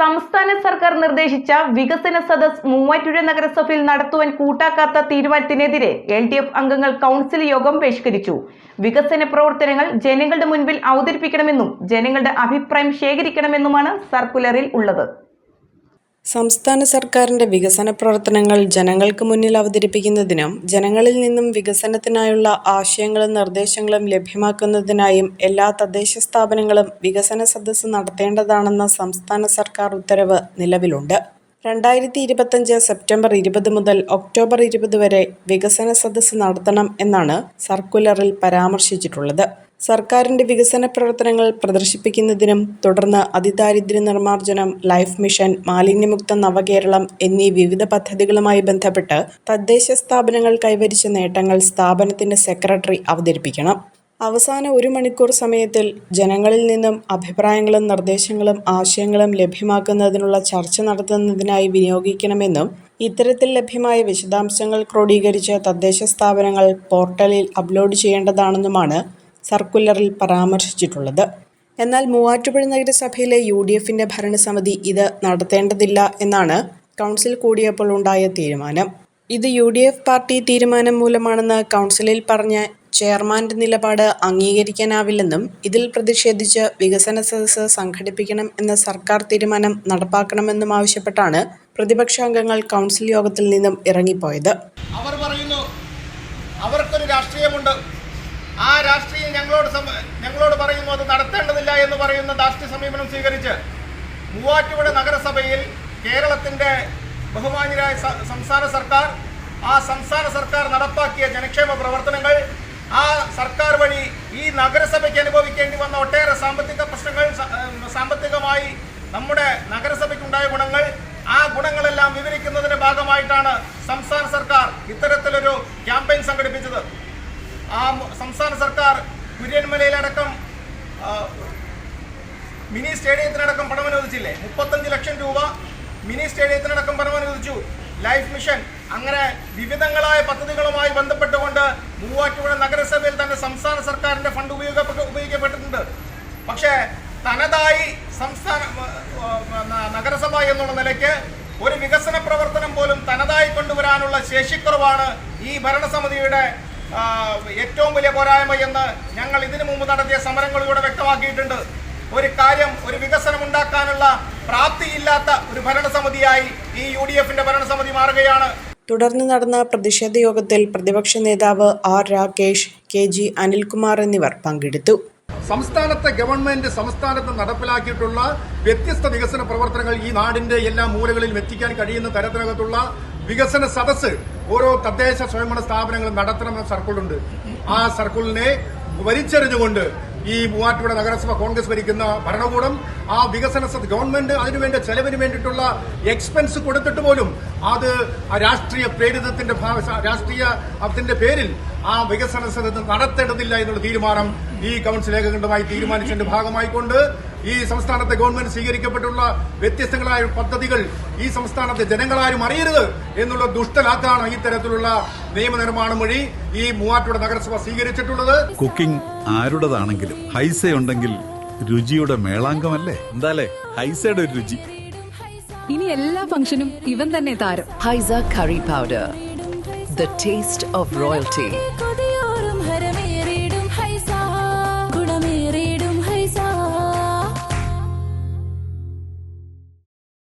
സംസ്ഥാന സർക്കാർ നിർദ്ദേശിച്ച വികസന സദസ് മൂവാറ്റുപുഴ നഗരസഭയിൽ നടത്തുവാൻ കൂട്ടാക്കാത്ത തീരുമാനത്തിനെതിരെ എൽ ഡി എഫ് അംഗങ്ങൾ കൗൺസിൽ യോഗം ബഹിഷ്കരിച്ചു. വികസന പ്രവർത്തനങ്ങൾ ജനങ്ങളുടെ മുൻപിൽ അവതരിപ്പിക്കണമെന്നും ജനങ്ങളുടെ അഭിപ്രായം ശേഖരിക്കണമെന്നുമാണ് സർക്കുലറിൽ ഉള്ളത്. സംസ്ഥാന സർക്കാരിന്റെ വികസന പ്രവർത്തനങ്ങൾ ജനങ്ങൾക്ക് മുന്നിൽ അവതരിപ്പിക്കുന്നതിനും ജനങ്ങളിൽ നിന്നും വികസനത്തിനായുള്ള ആശയങ്ങളും നിർദ്ദേശങ്ങളും ലഭ്യമാക്കുന്നതിനായും എല്ലാ തദ്ദേശ സ്ഥാപനങ്ങളും വികസന സദസ്സ് നടത്തേണ്ടതാണെന്ന സംസ്ഥാന സർക്കാർ ഉത്തരവ് നിലവിലുണ്ട്. രണ്ടായിരത്തി ഇരുപത്തഞ്ച് സെപ്റ്റംബർ ഇരുപത് മുതൽ ഒക്ടോബർ ഇരുപത് വരെ വികസന സദസ്സ് നടത്തണം എന്നാണ് സർക്കുലറിൽ പരാമർശിച്ചിട്ടുള്ളത്. സർക്കാരിന്റെ വികസന പ്രവർത്തനങ്ങൾ പ്രദർശിപ്പിക്കുന്നതിനും തുടർന്ന് അതിദാരിദ്ര്യ നിർമ്മാർജനം ലൈഫ് മിഷൻ മാലിന്യമുക്ത നവകേരളം എന്നീ വിവിധ പദ്ധതികളുമായി ബന്ധപ്പെട്ട് തദ്ദേശ സ്ഥാപനങ്ങൾ കൈവരിച്ച നേട്ടങ്ങൾ സ്ഥാപനത്തിന്റെ സെക്രട്ടറി അവതരിപ്പിക്കണം. അവസാന ഒരു മണിക്കൂർ സമയത്തിൽ ജനങ്ങളിൽ നിന്നും അഭിപ്രായങ്ങളും നിർദ്ദേശങ്ങളും ആശയങ്ങളും ലഭ്യമാക്കുന്നതിനുള്ള ചർച്ച നടത്തുന്നതിനായി വിനിയോഗിക്കണമെന്നും ഇത്തരത്തിൽ ലഭ്യമായ വിശദാംശങ്ങൾ ക്രോഡീകരിച്ച് തദ്ദേശ സ്ഥാപനങ്ങൾ പോർട്ടലിൽ അപ്ലോഡ് ചെയ്യേണ്ടതാണെന്നുമാണ് സർക്കുലറിൽ പരാമർശിച്ചിട്ടുള്ളത്. എന്നാൽ മൂവാറ്റുപുഴ നഗരസഭയിലെ യു ഡി എഫിന്റെ ഭരണസമിതി ഇത് നടത്തേണ്ടതില്ല എന്നാണ് കൗൺസിൽ കൂടിയപ്പോൾ ഉണ്ടായ തീരുമാനം. ഇത് യു ഡി എഫ് പാർട്ടി തീരുമാനം മൂലമാണെന്ന് കൗൺസിലിൽ പറഞ്ഞ ചെയർമാന്റെ നിലപാട് അംഗീകരിക്കാനാവില്ലെന്നും ഇതിൽ പ്രതിഷേധിച്ച് വികസന സദസ്സ് സംഘടിപ്പിക്കണം എന്ന സർക്കാർ തീരുമാനം നടപ്പാക്കണമെന്നും ആവശ്യപ്പെട്ടാണ് പ്രതിപക്ഷാംഗങ്ങൾ കൗൺസിൽ യോഗത്തിൽ നിന്നും ഇറങ്ങിപ്പോയത്. അവർ പറയുന്നു അവർക്കൊരു രാഷ്ട്രീയമുണ്ട്. ആ രാഷ്ട്രീയം ഞങ്ങളോട് ഞങ്ങളോട് പറയുന്നു അത് നടത്തേണ്ടതില്ല എന്ന് പറയുന്ന ദാഷ്ട്യ സമീപനം സ്വീകരിച്ച് മൂവാറ്റുപുഴ നഗരസഭയിൽ കേരളത്തിന്റെ ബഹുമാന്യരായ സംസ്ഥാന സർക്കാർ ആ സംസ്ഥാന സർക്കാർ നടപ്പാക്കിയ ജനക്ഷേമ പ്രവർത്തനങ്ങൾ ആ സർക്കാർ വഴി ഈ നഗരസഭയ്ക്ക് അനുഭവിക്കേണ്ടി വന്ന ഒട്ടേറെ സാമ്പത്തിക പ്രശ്നങ്ങൾ സാമ്പത്തികമായി നമ്മുടെ നഗരസഭയ്ക്കുണ്ടായ ഗുണങ്ങൾ ആ ഗുണങ്ങളെല്ലാം വിവരിക്കുന്നതിന്റെ ഭാഗമായിട്ടാണ് സംസ്ഥാന സർക്കാർ ഇത്തരത്തിലൊരു ക്യാമ്പയിൻ സംഘടിപ്പിച്ചത്. ആ സംസ്ഥാന സർക്കാർ കുര്യൻമലയിലടക്കം മിനി സ്റ്റേഡിയത്തിനടക്കം പണം അനുവദിച്ചില്ലേ മുപ്പത്തഞ്ച് ലക്ഷം രൂപ മിനി സ്റ്റേഡിയത്തിനടക്കം പണം അനുവദിച്ചു ലൈഫ് മിഷൻ. അങ്ങനെ വിവിധങ്ങളായ പദ്ധതികളുമായി ബന്ധപ്പെട്ടുകൊണ്ട് മൂവാറ്റുപുഴ നഗരസഭയിൽ തന്നെ സംസ്ഥാന സർക്കാരിന്റെ ഫണ്ട് ഉപയോഗ ഉപയോഗിക്കപ്പെട്ടിട്ടുണ്ട്. പക്ഷേ തനതായി സംസ്ഥാന നഗരസഭ എന്നുള്ള നിലയ്ക്ക് ഒരു വികസന പ്രവർത്തനം പോലും തനതായി കൊണ്ടുവരാനുള്ള ശേഷിക്കുറവാണ് ഈ ഭരണസമിതിയുടെ ഏറ്റവും വലിയ പോരായ്മ എന്ന് ഞങ്ങൾ ഇതിനു മുമ്പ് നടത്തിയ സമരങ്ങളിലൂടെ വ്യക്തമാക്കിയിട്ടുണ്ട്. ഒരു കാര്യം ഒരു വികസനം ഉണ്ടാക്കാനുള്ള പ്രാപ്തിയില്ലാത്ത ഒരു ഭരണസമിതിയായി ഈ യു ഡി എഫിന്റെ ഭരണസമിതി മാറുകയാണ്. തുടർന്ന് നടന്ന പ്രതിഷേധ യോഗത്തിൽ പ്രതിപക്ഷ നേതാവ് R Rakesh K G Anilkumar എന്നിവർ പങ്കെടുത്തു. സംസ്ഥാനത്തെ ഗവൺമെന്റ് സംസ്ഥാനത്ത് നടപ്പിലാക്കിയിട്ടുള്ള വ്യത്യസ്ത വികസന പ്രവർത്തനങ്ങൾ ഈ നാടിന്റെ എല്ലാ മൂലകളിലും എത്തിക്കാൻ കഴിയുന്ന തരത്തിനകത്തുള്ള വികസന സദസ് ഓരോ തദ്ദേശ സ്വയംഭരണ സ്ഥാപനങ്ങളും നടത്തണമെന്ന സർക്കിളുണ്ട്. ആ സർക്കിളിനെ വലിച്ചെറിഞ്ഞുകൊണ്ട് ഈ മൂവാറ്റുപുഴ നഗരസഭ കോൺഗ്രസ് ഭരിക്കുന്ന ഭരണകൂടം ആ വികസന ഗവൺമെന്റ് അതിനുവേണ്ട ചെലവിന് വേണ്ടിയിട്ടുള്ള എക്സ്പെൻസ് കൊടുത്തിട്ട് പോലും അത് രാഷ്ട്രീയ പ്രേരിതത്തിന്റെ രാഷ്ട്രീയ അതിന്റെ പേരിൽ ആ വികസന നടത്തേണ്ടതില്ല എന്നുള്ള തീരുമാനം ഈ കൌൺസിൽ ഏകകണ്ഠമായി തീരുമാനിച്ചതിന്റെ ഭാഗമായിക്കൊണ്ട് ഈ സംസ്ഥാനത്തെ ഗവൺമെന്റ് സ്വീകരിക്കപ്പെട്ടുള്ള വ്യത്യസ്തങ്ങളായ പദ്ധതികൾ ഈ സംസ്ഥാനത്തെ ജനങ്ങളാരും അറിയരുത് എന്നുള്ള ദുഷ്ടലാക്കാണ് ഈ തരത്തിലുള്ള നിയമനിർമ്മാണം വഴി ഈ മൂവാറ്റുപുഴ നഗരസഭ സ്വീകരിച്ചിട്ടുള്ളത്. കുക്കിംഗ് ആരുടേതാണെങ്കിലും ഹൈസ ഉണ്ടെങ്കിൽ രുചിയുടെ മേളാങ്കമല്ലേ? എന്താലേ? ഹൈസയുടെ ഒരു രുചി. ഇനി എല്ലാ ഫംഗ്ഷനും ഇവൻ തന്നെ താരം. Haiza curry powder the taste of royalty.